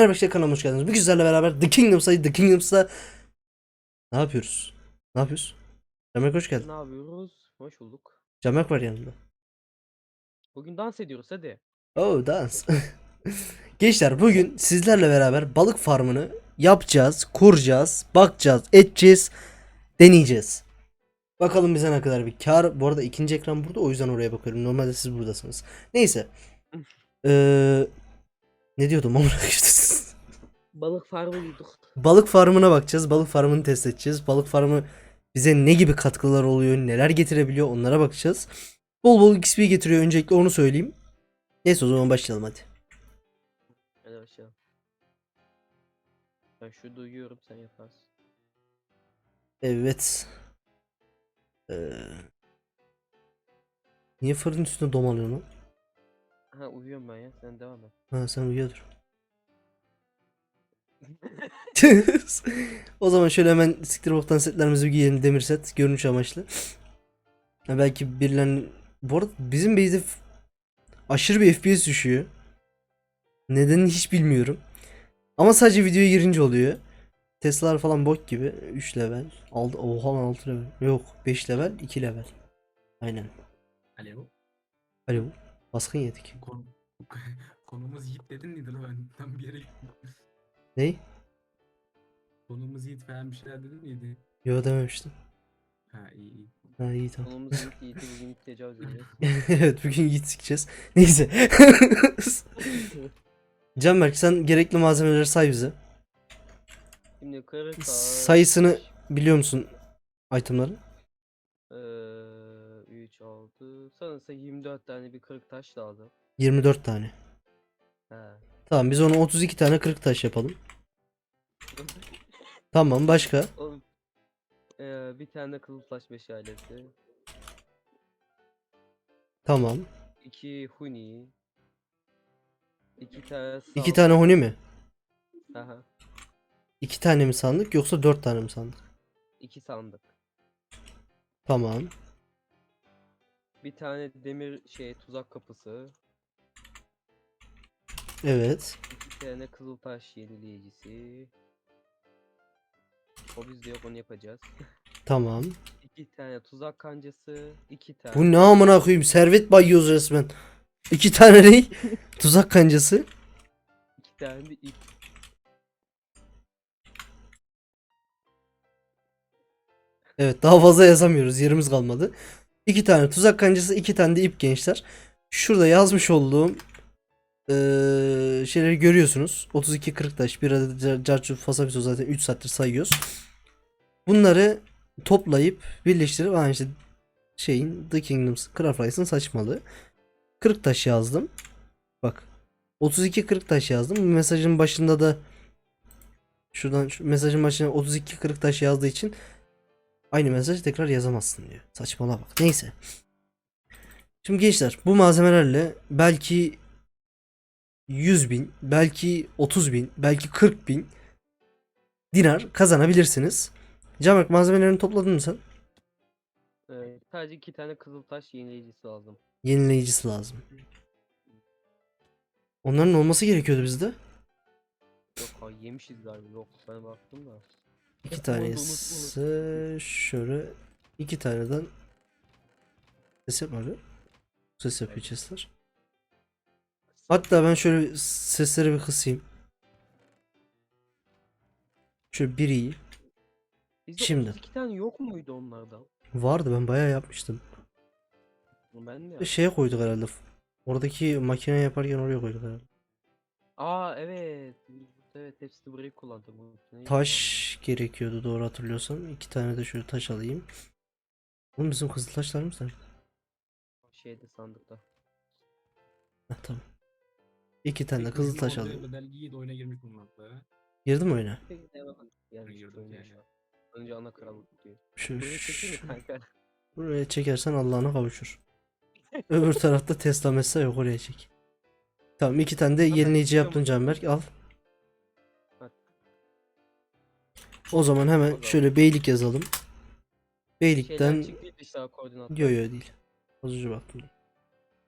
Merhaba arkadaşlar kanalıma hoş geldiniz. Bugün sizlerle beraber The Kingdoms'ta The Kingdoms'ta ne yapıyoruz? Ne yapıyoruz? Camek hoş geldin. Ne yapıyoruz? Hoş bulduk. Camek var yanında. Bugün dans ediyoruz hadi. Oh dans. Gençler bugün sizlerle beraber balık farmını yapacağız, kuracağız, bakacağız, edeceğiz, deneyeceğiz. Bakalım bize ne kadar bir kar. Bu arada ikinci ekran burada o yüzden oraya bakıyorum. Normalde siz buradasınız. Neyse. Ee, ne diyordum amına? Balık farmı bulduk. Balık farmına bakacağız. Balık farmını test edeceğiz. Balık farmı bize ne gibi katkılar oluyor, neler getirebiliyor onlara bakacağız. Bol bol XP getiriyor öncelikle onu söyleyeyim. Neyse o zaman başlayalım hadi. Hadi başlayalım. Ben şu duyuyorum sen yaparsın. Evet. Ee, niye fırın üstünde domalıyorsun lan? Ha uyuyorum ben ya sen devam et. Ha sen uyuyordur. o zaman şöyle hemen siktir boktan setlerimizi bir giyelim demir set görünüş amaçlı. Ha, belki birilerinin bu arada bizim base'de f- aşırı bir FPS düşüyor. Nedenini hiç bilmiyorum. Ama sadece videoya girince oluyor. Tesla'lar falan bok gibi 3 level. Aldı oha lan 6 level. Yok 5 level 2 level. Aynen. Alo. Alo. Baskın yedik. Kon konumuz Yiğit dedin miydi lan? Ben bir yere gittim. Ney? Konumuz Yiğit falan bir şeyler dedin miydi? Yo dememiştim. Ha iyi iyi. Ha iyi tamam. Konumuz Yiğit Yiğit'i bugün tecavüz edeceğiz. evet bugün git sikeceğiz. Neyse. Canberk sen gerekli malzemeleri say bize. Şimdi kırık. Sayısını biliyor musun itemların? Eee 3 6 sanırsa 24 tane bir kırık taş lazım. 24 tane. He. Tamam biz onu 32 tane 40 taş yapalım. Tamam başka? Oğlum. Eee bir tane kızıl taş meşalesi. Tamam. 2 huni. 2 tane sal. 2 tane huni mi? Aha. 2 tane mi sandık yoksa 4 tane mi sandık? 2 sandık. Tamam. Bir tane demir şey tuzak kapısı. Evet. İki tane kızıltaş yenileyicisi. O bizde yok onu yapacağız. Tamam. İki tane tuzak kancası. iki tane. Bu ne amına koyayım? Servet bayıyoruz resmen. 2 tane ne? Tuzak kancası. iki tane de ip. Evet daha fazla yazamıyoruz. Yerimiz kalmadı. İki tane tuzak kancası, iki tane de ip gençler. Şurada yazmış olduğum eee, şeyleri görüyorsunuz. 32 40 taş, bir adet car- carçur fasafiso zaten 3 saattir sayıyoruz. Bunları toplayıp birleştirip ha işte şeyin The Kingdoms Craft Rice'ın saçmalığı. 40 taş yazdım. Bak. 32 40 taş yazdım. Bu mesajın başında da şuradan şu mesajın başına 32 40 taş yazdığı için Aynı mesajı tekrar yazamazsın diyor. Saçmala bak. Neyse. Şimdi gençler bu malzemelerle belki 100 bin, belki 30 bin, belki 40 bin dinar kazanabilirsiniz. Camek malzemelerini topladın mı sen? Ee, sadece iki tane kızıltaş yenileyicisi lazım. Yenileyicisi lazım. Onların olması gerekiyordu bizde. Yok ha yemişiz galiba. Yok ben baktım da. İki tanesi şöyle iki taneden ses yapma abi. Ses yapıyor chestler. Hatta ben şöyle sesleri bir kısayım. Şöyle bir iyi. Bizde Şimdi. 32 tane yok muydu onlardan? Vardı ben bayağı yapmıştım. Ben Bir yaptım? Şeye koyduk herhalde. Oradaki makine yaparken oraya koyduk herhalde. Aa evet. Evet hepsini burayı kullandım. Bu neyi Taş gerekiyordu doğru hatırlıyorsam. İki tane de şöyle taş alayım. Oğlum bizim kızıl taşlarımız nerede? kullandım? Şeyde sandıkta. Heh, tamam. İki tane de kızıl taş alayım. Bedel Yiğit oyuna girmiş bulunmakta. Girdi mi oyuna? Peki devam. Yani Girdim işte oyun yani. ya. Önce ana krallık diyor. Şu, Burayı çekeyim mi şu- kanka? buraya çekersen Allah'ına kavuşur. Öbür tarafta Tesla Mesla yok oraya çek. Tamam iki tane de Zaten yenileyici yaptın Canberk al. O zaman hemen zaman. şöyle beylik yazalım. Beylikten işte. Yo yo değil. Az önce baktım.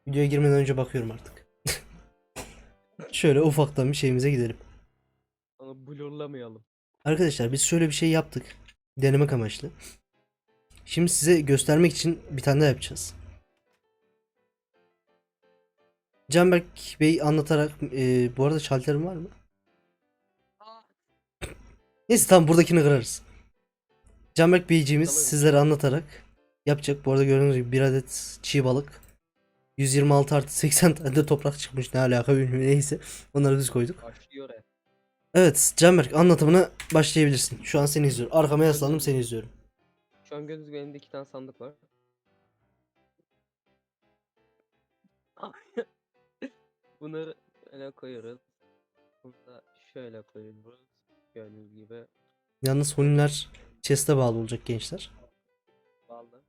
Videoya girmeden önce bakıyorum artık. Şöyle ufaktan bir şeyimize gidelim. Ama blurlamayalım. Arkadaşlar biz şöyle bir şey yaptık. Denemek amaçlı. Şimdi size göstermek için bir tane daha yapacağız. Canberk Bey anlatarak e, bu arada şalterim var mı? Neyse tamam buradakini kırarız. Canberk Beyciğimiz sizlere anlatarak yapacak. Bu arada gördüğünüz gibi bir adet çiğ balık. 126 artı 80 tane de toprak çıkmış. Ne alaka bilmiyorum neyse. Onları düz koyduk. Başlıyor ya. Evet Canberk anlatımına başlayabilirsin. Şu an seni izliyorum. Arkama yaslandım seni izliyorum. Şu an gördüğünüz gibi elimde iki tane sandık var. Bunları öyle koyuyoruz. Bunu da şöyle koyuyoruz. Gördüğünüz gibi. Yalnız huniler chest'e bağlı olacak gençler. Bağlı.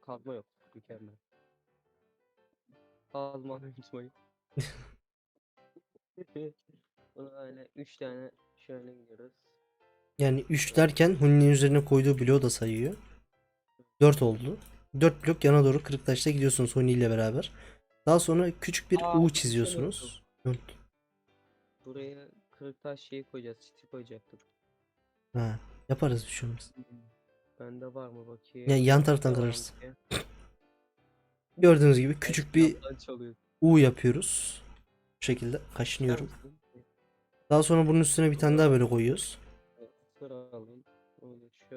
Kazma yok. Mükemmel. Kazma unutmayın. Bunu öyle 3 tane şöyle gidiyoruz. Yani 3 derken huninin üzerine koyduğu bloğu da sayıyor. 4 oldu. 4 blok yana doğru kırık taşla gidiyorsunuz huni ile beraber. Daha sonra küçük bir Aa, U şey çiziyorsunuz. Buraya kırık taş şeyi koyacağız. Çiti koyacaktık. Ha, yaparız bir şey olmaz. Bende var mı bakayım. Yani yan taraftan kırarız. Gördüğünüz gibi küçük bir. U yapıyoruz. Bu şekilde kaşınıyorum. Daha sonra bunun üstüne bir tane daha böyle koyuyoruz.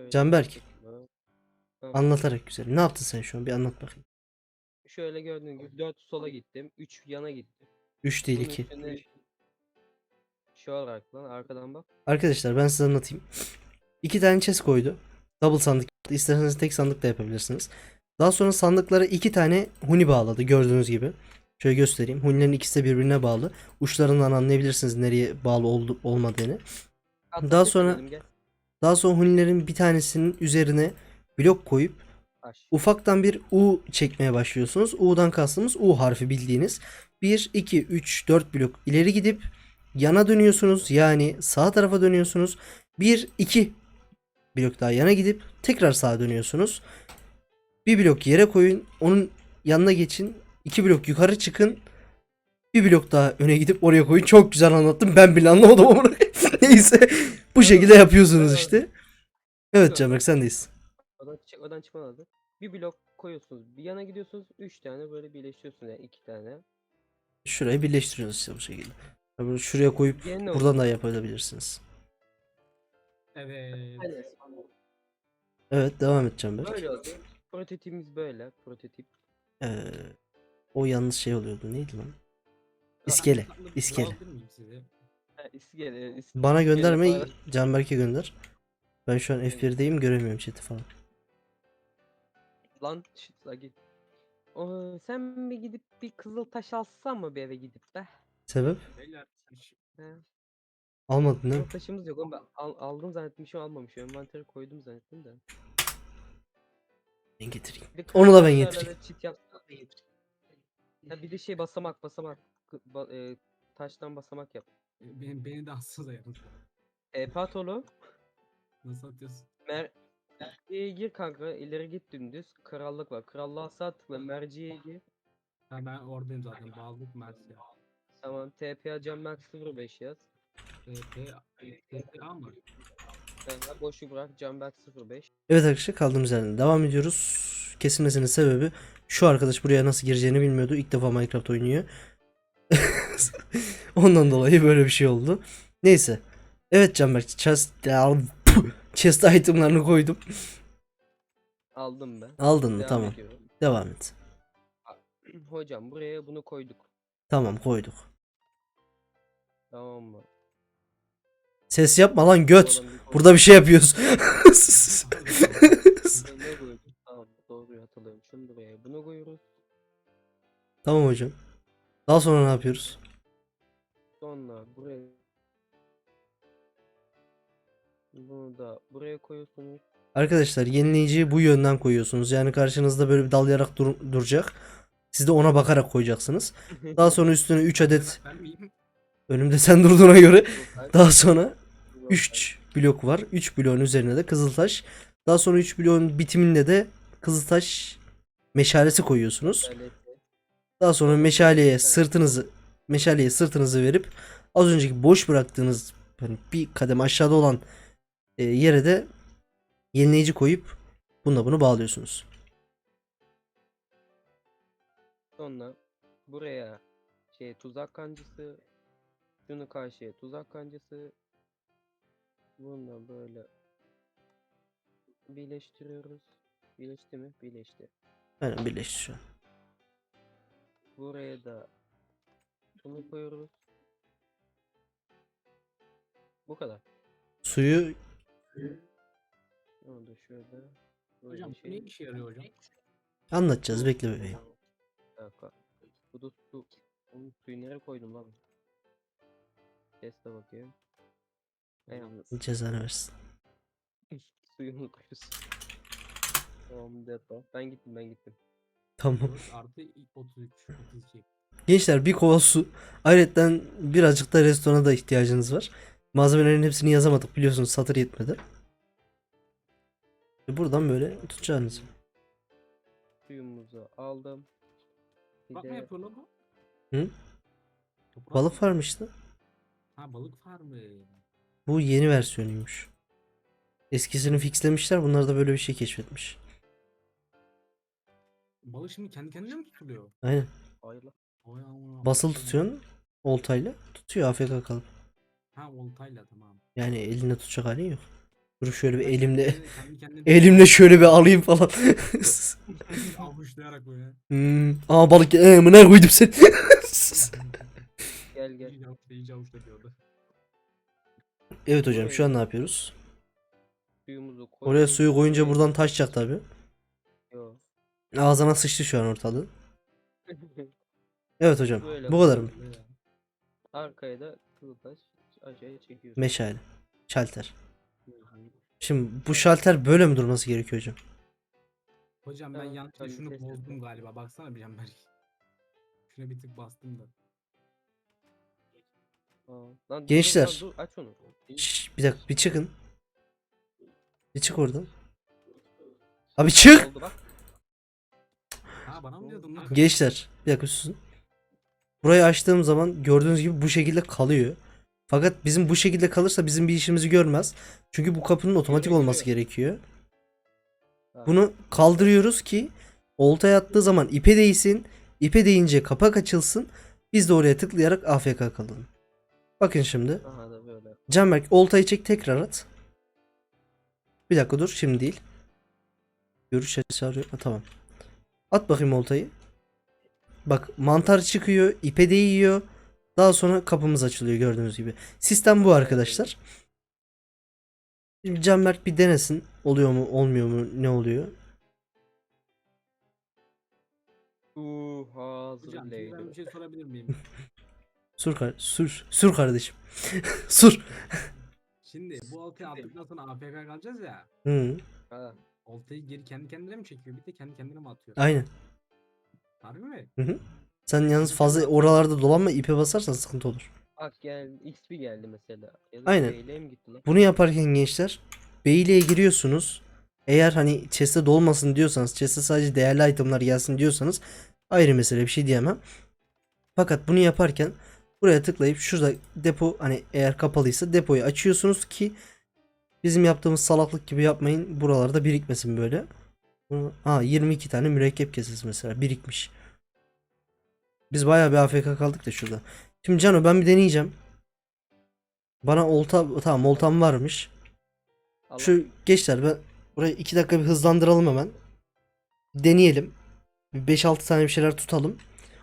Canberk. Anlatarak güzel. Ne yaptın sen şu an? Bir anlat bakayım. Şöyle gördüğün gibi 4 sola gittim. 3 yana gittim. 3 değil Bunun 2. Şu olarak lan arkadan bak. Arkadaşlar ben size anlatayım. İki tane chest koydu. Double sandık. İsterseniz tek sandık da yapabilirsiniz. Daha sonra sandıklara iki tane huni bağladı gördüğünüz gibi. Şöyle göstereyim. Hunilerin ikisi de birbirine bağlı. Uçlarından anlayabilirsiniz nereye bağlı oldu, olmadığını. Hatta Daha sonra- gel. Daha sonra hunilerin bir tanesinin üzerine blok koyup Taş. ufaktan bir U çekmeye başlıyorsunuz. U'dan kastımız U harfi bildiğiniz. 1, 2, 3, 4 blok ileri gidip yana dönüyorsunuz. Yani sağ tarafa dönüyorsunuz. 1, 2 blok daha yana gidip tekrar sağa dönüyorsunuz. Bir blok yere koyun. Onun yanına geçin. 2 blok yukarı çıkın. Bir blok daha öne gidip oraya koyun. Çok güzel anlattım. Ben bile anlamadım ama neyse. Bu şekilde yapıyorsunuz işte. Evet Canberk sendeyiz. Odan, çık, odan çıkma lazım. Bir blok koyuyorsunuz. Bir yana gidiyorsunuz. 3 tane böyle birleştiriyorsunuz yani 2 tane. Şurayı birleştiriyoruz işte bu şekilde. Bunu şuraya koyup Gene buradan da yapabilirsiniz. Evet. Aynen. Evet devam edeceğim ben. Böyle oldu. Prototipimiz böyle. Prototip. Ee, o yanlış şey oluyordu. Neydi lan? İskele. İskele. Ha, iskele, is- Bana iskele gönderme falan. Canberk'e gönder. Ben şu an F1'deyim göremiyorum chat'i falan. Lan shit la git. O, sen bir gidip bir kızıl taş alsan mı bir eve gidip be? Sebep? Almadın değil mi? Taşımız yok oğlum ben al, aldım zannetmişim almamışım. Envantere koydum zannettim de. Ben getireyim. Bir de Onu da ben kırmızı getireyim. arada Çit yapsana da getir. Ya bir de şey basamak basamak. Kı- ba- e, taştan basamak yap. beni, beni de alsanıza yanınıza. E patolu. Nasıl atıyorsun? Mer Merceğe gir kanka ileri git dümdüz. Krallık var. Krallığa sağ tıkla merceğe gir. Ha ben oradayım zaten. Bağlılık Mersi. Tamam TPA Canberk 05 yaz. TP TPA mı? Sonra boşu bırak Canberk 05. Evet arkadaşlar kaldığımız yerden devam ediyoruz. Kesilmesinin sebebi şu arkadaş buraya nasıl gireceğini bilmiyordu. İlk defa Minecraft oynuyor. Ondan dolayı böyle bir şey oldu. Neyse. Evet Canberk chest, chest itemlarını koydum. Aldım ben. Aldın mı? Devam Tamam. ediyorum. Devam et. Hocam buraya bunu koyduk. Tamam koyduk. Tamam mı? Ses yapma lan göt. Burada bir şey yapıyoruz. Buraya ne koyduk? Tamam doğru hatırlıyorum. Şunu buraya bunu koyuyoruz. tamam hocam. Daha sonra ne yapıyoruz? Sonra buraya bunu da buraya koyuyorsunuz. Arkadaşlar yenileyiciyi bu yönden koyuyorsunuz. Yani karşınızda böyle bir dalayarak dur- duracak. Siz de ona bakarak koyacaksınız. Daha sonra üstüne 3 adet önümde sen durduğuna göre Daha sonra 3 blok var. 3 bloğun üzerine de kızıltaş. Daha sonra 3 bloğun bitiminde de kızıltaş meşalesi koyuyorsunuz. Daha sonra meşaleye sırtınızı meşaleye sırtınızı verip az önceki boş bıraktığınız hani bir kadem aşağıda olan e, yere de yenileyici koyup bununla bunu bağlıyorsunuz. Sonra buraya şey tuzak kancısı, şunu karşıya tuzak kancısı. Bunu böyle birleştiriyoruz. Birleşti mi? Birleşti. Aynen birleşti şu an. Buraya da bunu koyuyoruz. Bu kadar. Suyu Onu da şöyle. böyle Hocam bu şey- ne işe yarıyor hocam? anlatacağız bekle bebeğim. Onun suyu nereye koydum lan? Teste bakayım. Ne yalnız? Cezanı versin. Suyunu koyuyorsun. Tamam depo. Ben gittim ben gittim. Tamam. 4 artı 33, 32. Gençler bir kova su. Ayrıca birazcık da restorana da ihtiyacınız var. Malzemelerin hepsini yazamadık biliyorsunuz satır yetmedi. E Buradan böyle tutacağınız. Suyumuzu aldım. Bir Bak ne de yapıyor lan bu? Hı? Toprak Balık mı? varmıştı. Ha balık farmı. Bu yeni versiyonuymuş. Eskisini fixlemişler. Bunlar da böyle bir şey keşfetmiş. Balık şimdi kendi kendine mi tutuluyor? Aynen. ayla. Oy amına Basılı tutuyorsun. Oltayla. Tutuyor AFK kalıp. Ha oltayla tamam. Yani elinde tutacak halin yok. Dur şöyle bir elimle kendi- kendi kendine elimle şöyle bir alayım falan. avuçlayarak böyle. hmm. Aa balık ee, ne koydum seni. Gel gel. İyice avuçla diyordu. evet hocam şu an ne yapıyoruz? Suyumuzu koyduk. Oraya suyu koyunca buradan taşacak tabi. Yo. Ağzına sıçtı şu an ortalığı. Evet hocam. Böyle Bu kadar mı? Arkaya da kılıtaş aşağıya çekiyorsun. Meşale. Şalter. Şimdi bu şalter böyle mi durması gerekiyor hocam? Hocam ben Tamam, yanlışlıkla şunu kesin. bozdum galiba. Baksana bir Canberk. Şuna bir tık bastım da. Aa, lan dur, Gençler. dur, aç onu. Şşş, bir dakika bir çıkın. Bir çık oradan. Abi çık. Oldu bak. Ha bana mı diyordun lan? Gençler bir dakika susun. Burayı açtığım zaman gördüğünüz gibi bu şekilde kalıyor. Fakat bizim bu şekilde kalırsa bizim bir işimizi görmez. Çünkü bu kapının otomatik olması gerekiyor. Bunu kaldırıyoruz ki oltaya attığı zaman ipe değsin. İpe değince kapak açılsın. Biz de oraya tıklayarak AFK kalalım. Bakın şimdi. Aha da böyle. Canberk oltayı çek tekrar at. Bir dakika dur şimdi değil. Görüş açısı arıyor. Ha, tamam. At bakayım oltayı. Bak mantar çıkıyor, ipe değiyor. Daha sonra kapımız açılıyor gördüğünüz gibi. Sistem bu arkadaşlar. Canberk bir denesin. Oluyor mu, olmuyor mu, ne oluyor? Hocam hazır şimdi ben bir şey sorabilir miyim? Sur, kar sür, sür kardeşim. Sur. Şimdi bu oltayı attıktan sonra AFK kalacağız ya. Hı, Ha. Oltayı geri kendi kendine mi çekiyor? Bir de kendi kendine mi atıyor? aynen. Harbi mi? Sen yalnız fazla oralarda dolanma ipe basarsan sıkıntı olur. Bak gel XP geldi mesela. Ya da Aynen. Mi gitti lan? Bunu yaparken gençler Beyliğe giriyorsunuz. Eğer hani chest'e dolmasın diyorsanız, chest'e sadece değerli itemlar gelsin diyorsanız ayrı mesele bir şey diyemem. Fakat bunu yaparken buraya tıklayıp şurada depo hani eğer kapalıysa depoyu açıyorsunuz ki bizim yaptığımız salaklık gibi yapmayın. Buralarda birikmesin böyle. Aa 22 tane mürekkep kesesi mesela birikmiş. Biz bayağı bir AFK kaldık da şurada. Şimdi Cano ben bir deneyeceğim. Bana olta tamam oltam varmış. Allah. Şu gençler ben burayı 2 dakika bir hızlandıralım hemen. Deneyelim. Bir 5-6 tane bir şeyler tutalım.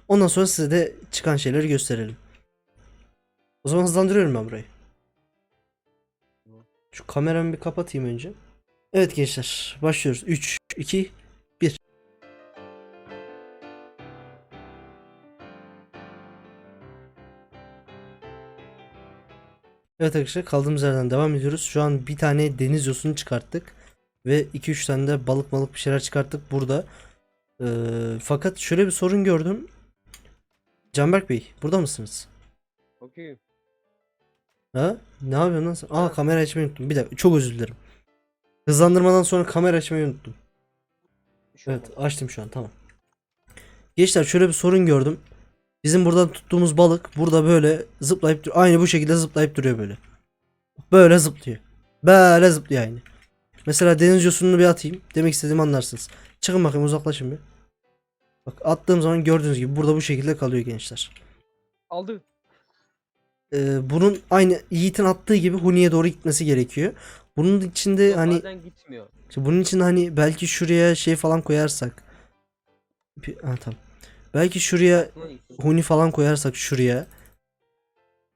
Ondan sonra size de çıkan şeyleri gösterelim. O zaman hızlandırıyorum ben burayı. Şu kameramı bir kapatayım önce. Evet gençler başlıyoruz. 3, 2, 1. Evet arkadaşlar kaldığımız yerden devam ediyoruz. Şu an bir tane deniz yosunu çıkarttık. Ve 2-3 tane de balık balık bir şeyler çıkarttık burada. Ee, fakat şöyle bir sorun gördüm. Canberk Bey burada mısınız? Okey. Ha? Ne yapıyorsun lan sen? Aa kamera açmayı unuttum. Bir dakika çok özür dilerim. Hızlandırmadan sonra kamera açmayı unuttum. Şey Evet olmaz. açtım şu an tamam. Gençler şöyle bir sorun gördüm. Bizim buradan tuttuğumuz balık burada böyle zıplayıp dur- aynı bu şekilde zıplayıp duruyor böyle. Böyle zıplıyor. Böyle zıplıyor aynı. Mesela deniz yosununu bir atayım. Demek istediğimi anlarsınız. Çıkın bakayım uzaklaşın bir. Bak attığım zaman gördüğünüz gibi burada bu şekilde kalıyor gençler. Aldı. Ee, bunun aynı Yiğit'in attığı gibi Huni'ye doğru gitmesi gerekiyor. Bunun içinde Yok, hani Bazen gitmiyor. işte bunun için hani belki şuraya şey falan koyarsak. Bir, ha, tamam. Belki şuraya Huni falan koyarsak şuraya.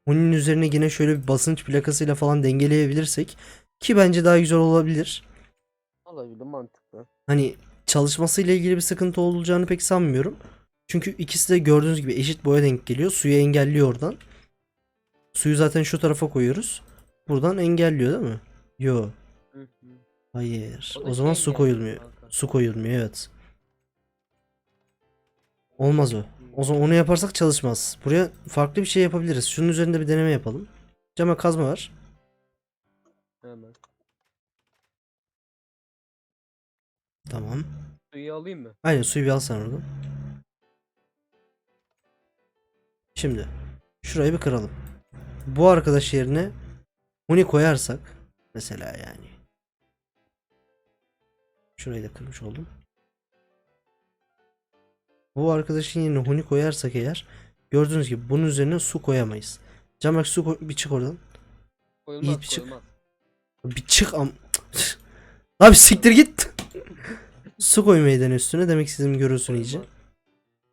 Huni'nin üzerine yine şöyle bir basınç plakasıyla falan dengeleyebilirsek ki bence daha güzel olabilir. Olabilir mantıklı. Hani çalışmasıyla ilgili bir sıkıntı olacağını pek sanmıyorum. Çünkü ikisi de gördüğünüz gibi eşit boya denk geliyor. Suyu engelliyor oradan. Suyu zaten şu tarafa koyuyoruz. Buradan engelliyor değil mi? Yo. Hayır. O zaman su koyulmuyor. kanka. Su koyulmuyor evet. Olmaz o. O zaman onu yaparsak çalışmaz. Buraya farklı bir şey yapabiliriz. Şunun üzerinde bir deneme yapalım. Cama kazma var. Tamam. Suyu alayım mı? Aynen suyu bir al sen oradan. Şimdi şurayı bir kıralım. Bu arkadaş yerine Huni koyarsak mesela yani. Şurayı da kırmış oldum. Bu arkadaşın yerine Huni koyarsak eğer gördüğünüz gibi bunun üzerine su koyamayız. Camak su koy bir çık oradan. Koyulmaz Yiğit bir çık. koyulmaz. Bir çık am. Abi siktir git. Su koymayı dene üstüne demek istediğimi görüyorsun iyice.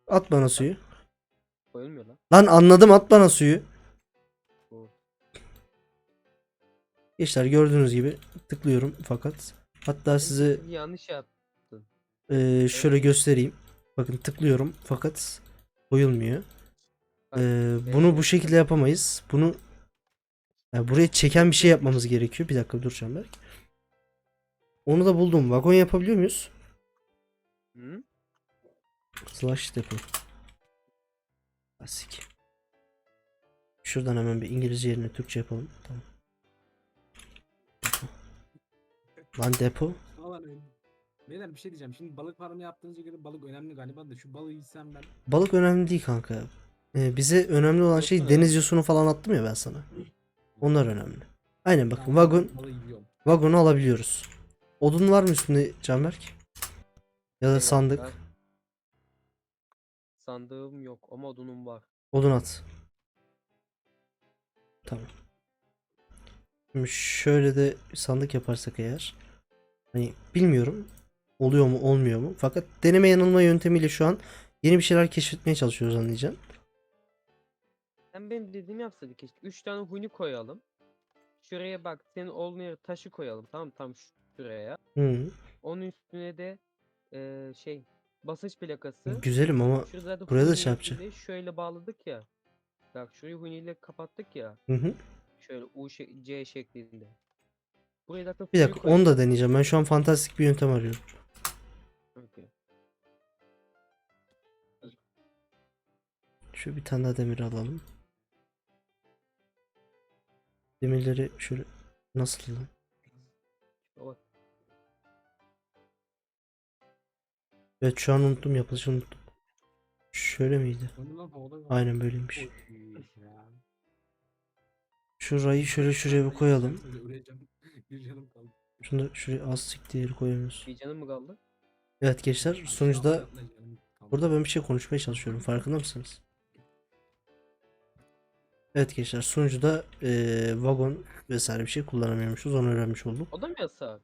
At bana suyu. Koyulmuyor lan. Lan anladım at bana suyu. Gençler gördüğünüz gibi tıklıyorum fakat hatta size Yanlış yap. eee, şöyle göstereyim. Bakın tıklıyorum fakat koyulmuyor. Ben bunu bu de- şekilde yapamayız. Bunu yani buraya çeken bir şey yapmamız gerekiyor. Bir dakika dur Canberk. Onu da buldum. Vagon yapabiliyor muyuz? Hı? Slash depo. Klasik. Şuradan hemen bir İngilizce yerine Türkçe yapalım. Tamam. Lan depo. Öyle. Beyler bir şey diyeceğim. Şimdi balık farmı yaptığınıza göre balık önemli galiba da şu balığı yesem ben. Balık önemli değil kanka. Ee, bize önemli olan şey deniz yosunu falan attım ya ben sana. Onlar önemli. Aynen bakın vagon vagonu alabiliyoruz. Odun var mı üstünde Canberk? Ya da sandık. Sandığım yok ama odunum var. Odun at. Tamam. Şimdi şöyle de sandık yaparsak eğer. Hani bilmiyorum. Oluyor mu olmuyor mu? Fakat deneme yanılma yöntemiyle şu an yeni bir şeyler keşfetmeye çalışıyoruz anlayacağım. Sen benim dediğimi yapsaydık keşke. 3 tane huni koyalım. Şuraya bak senin olmayan taşı koyalım. Tamam tam şuraya. Hı. Onun üstüne de eee, şey basınç plakası. Güzelim ama Şurada da buraya da şey yapacak. Şöyle bağladık ya. Bak şurayı huni ile kapattık ya. hı hı. Şöyle U C şeklinde. Buraya zaten Bir dakika onu da deneyeceğim. Ben şu an fantastik bir yöntem arıyorum. Okey. Şu bir tane daha demir alalım. Demirleri şöyle nasıl lan? O- Evet şu an unuttum yapılışını unuttum. Şöyle miydi? Aynen böyleymiş. Şurayı şöyle şuraya bir koyalım. Şunu da şuraya az siktir koyuyoruz. Bir canım mı kaldı? Evet gençler sonuçta burada ben bir şey konuşmaya çalışıyorum. Farkında mısınız? Evet gençler sonuçta eee, vagon vesaire bir şey kullanamıyormuşuz. Onu öğrenmiş olduk. O da mı yasak?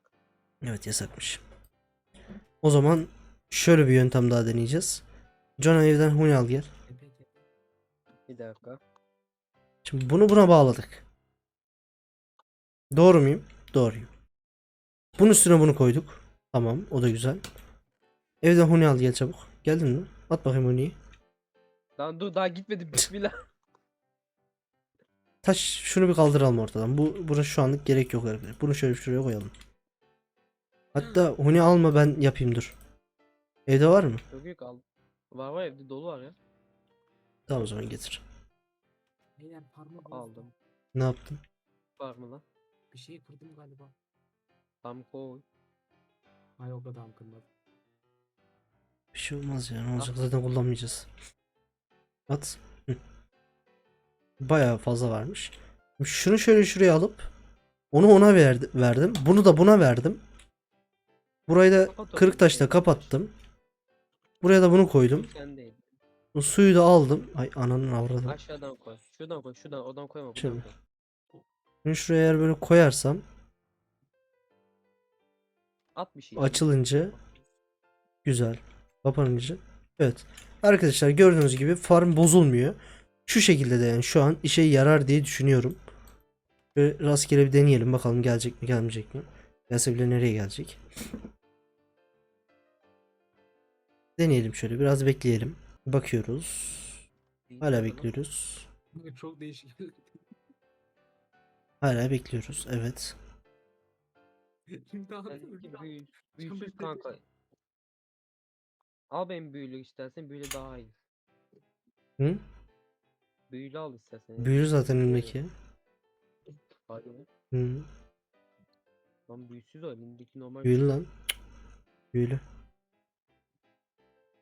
Evet yasakmış. O zaman şöyle bir yöntem daha deneyeceğiz. John evden huni al gel. Bir dakika. Şimdi bunu buna bağladık. Doğru muyum? Doğruyum. Bunun üstüne bunu koyduk. Tamam o da güzel. Evden huni al gel çabuk. Geldin mi? At bakayım huniyi. Lan dur daha gitmedim bismillah. Taş şunu bir kaldıralım ortadan. Bu burası şu anlık gerek yok arkadaşlar. Bunu şöyle şuraya koyalım. Hatta huni alma ben yapayım dur. Evde var mı? Yok yok aldım. Var var evde dolu var ya. Tamam o zaman getir. Beyler parmak Aldım. Ne yaptın? Var mı lan? Bir şey kırdım galiba. Tam koy. Hay o kadar kırmadım. Bir şey olmaz ya. Ne olacak zaten kullanmayacağız. At. Bayağı fazla varmış. Şunu şöyle şuraya alıp Onu ona verdi, verdim. Bunu da buna verdim. Burayı da kırık taşla kapattım. Buraya da bunu koydum. Sen değil. Bu suyu da aldım. Ay ananın avradı. Aşağıdan koy. Şuradan koy. Şuradan. Oradan koyma. buradan Şöyle. koy. Bunu şuraya eğer böyle koyarsam At bir şey. açılınca güzel. Kapanınca evet. Arkadaşlar gördüğünüz gibi farm bozulmuyor. Şu şekilde de yani şu an işe yarar diye düşünüyorum. Böyle rastgele bir deneyelim bakalım gelecek mi gelmeyecek mi. Gelse bile nereye gelecek. Deneyelim şöyle biraz bekleyelim. Bakıyoruz. Hala bekliyoruz. Çok değişik. Hala bekliyoruz. Evet. Büyüsüz kanka. Al benim büyülü istersen büyülü daha iyi. Hı? Büyülü al istersen. Büyülü zaten elimdeki. Hayır. Hı. Lan büyüsüz o elindeki normal. Büyülü lan. Büyülü.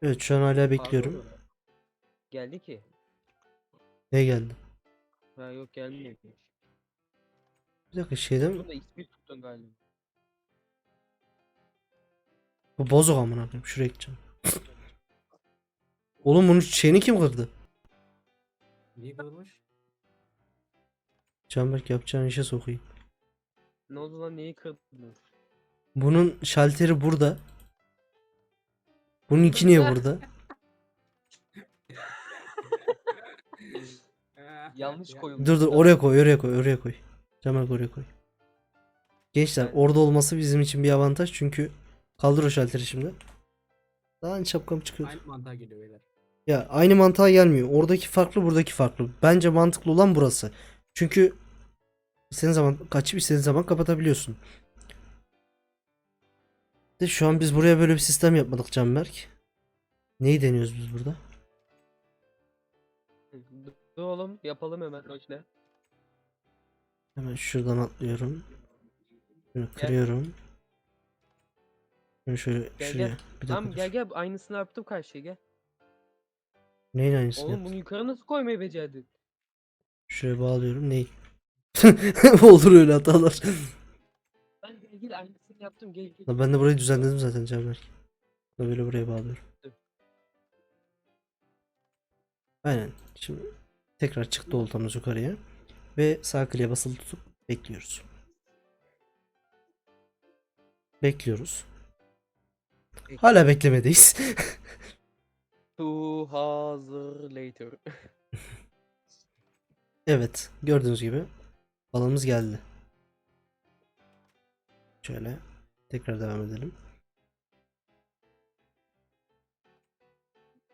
Evet şu an hala bekliyorum. Pardon. Geldi ki. Ne geldi? Ha yok gelmiyor. Bir dakika şeyde mi? Bunu da ismi tuttun galiba. Bu bozuk amına koyayım. Şuraya gideceğim. Oğlum bunun şeyini kim kırdı? Niye kırılmış? Canberk yapacağın işe sokayım. Ne oldu lan neyi kırdın? Bunun şalteri burada. Bunun iki niye burada? Yanlış Ya- koyulmuş. Dur dur oraya koy oraya koy oraya koy. Canberk oraya koy. Gençler orada olması bizim için bir avantaj çünkü kaldır o şalteri şimdi. Daha önce şapkam çıkıyor. Aynı mantığa geliyor beyler. Ya aynı mantığa gelmiyor. Oradaki farklı, buradaki farklı. Bence mantıklı olan burası. Çünkü istediğin zaman kaçıp istediğin zaman kapatabiliyorsun. De şu an biz buraya böyle bir sistem yapmadık Canberk. Neyi deniyoruz biz burada? Dur oğlum yapalım hemen hoşla. Hemen şuradan atlıyorum. Şunu kırıyorum. Şunu şöyle gel. şuraya. Bir Tamam dakika gel dur. gel aynısını yaptım karşıya gel. Neyin aynısını Oğlum yaptın? bunu yukarı nasıl koymayı becerdin? Şuraya bağlıyorum. Neyi? Olur öyle hatalar. Yaptım gel gel. Ben de burayı düzenledim zaten Canberk. Da böyle buraya bağlıyorum. Aynen. Şimdi tekrar çıktı oltamız yukarıya. Ve sağ kliğe basılı tutup bekliyoruz. Bekliyoruz. Hala beklemedeyiz. To hazır later. evet. Gördüğünüz gibi balımız geldi. Şöyle tekrar devam edelim.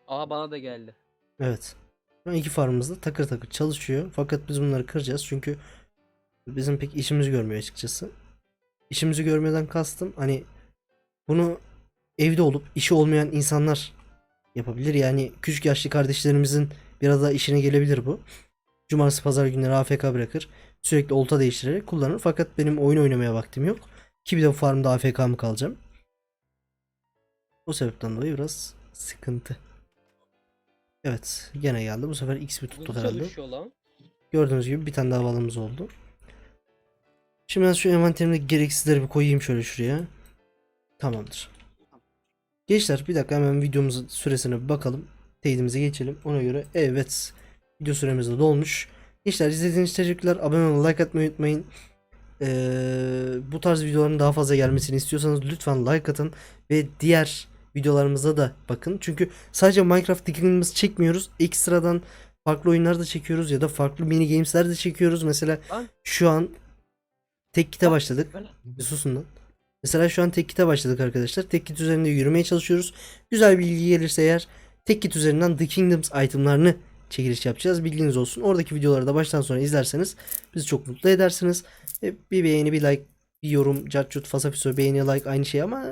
Aa bana da geldi. Evet. Şu an iki farmımız da takır takır çalışıyor. Fakat biz bunları kıracağız çünkü bizim pek işimizi görmüyor açıkçası. İşimizi görmeden kastım hani bunu evde olup işi olmayan insanlar yapabilir. Yani küçük yaşlı kardeşlerimizin biraz daha işine gelebilir bu. Cumartesi pazar günleri AFK bırakır. Sürekli olta değiştirerek kullanır. Fakat benim oyun oynamaya vaktim yok. Ki bir de bu farmda AFK mı kalacağım? O sebepten dolayı biraz sıkıntı. Evet gene geldi. Bu sefer X bir Bu tuttuk herhalde. Gördüğünüz gibi bir tane daha balımız oldu. Şimdi ben şu envanterimdeki gereksizleri bir koyayım şöyle şuraya. Tamamdır. Gençler bir dakika hemen videomuzun süresine bir bakalım. Teyidimize geçelim. Ona göre evet video süremiz de dolmuş. Gençler izlediğiniz için teşekkürler. Abone olmayı, like atmayı unutmayın. Ee, bu tarz videoların daha fazla gelmesini istiyorsanız lütfen like atın ve diğer videolarımıza da bakın. Çünkü sadece Minecraft Digging'imizi çekmiyoruz. Ekstradan farklı oyunlar da çekiyoruz ya da farklı mini games'ler de çekiyoruz. Mesela şu an tek kite başladık. Bir Susun lan. Mesela şu an tek kite başladık arkadaşlar. Tek kit üzerinde yürümeye çalışıyoruz. Güzel bir ilgi gelirse eğer tek kit üzerinden The Kingdoms itemlarını çekiliş yapacağız. Bilginiz olsun. Oradaki videoları da baştan sona izlerseniz bizi çok mutlu edersiniz. İşte bir beğeni bir like bir yorum cartçut fasafiso beğeni like aynı şey ama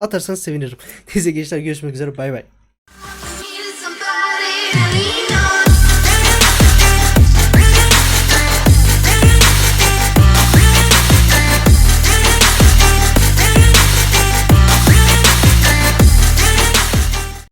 atarsanız sevinirim. Neyse gençler görüşmek üzere bay bay.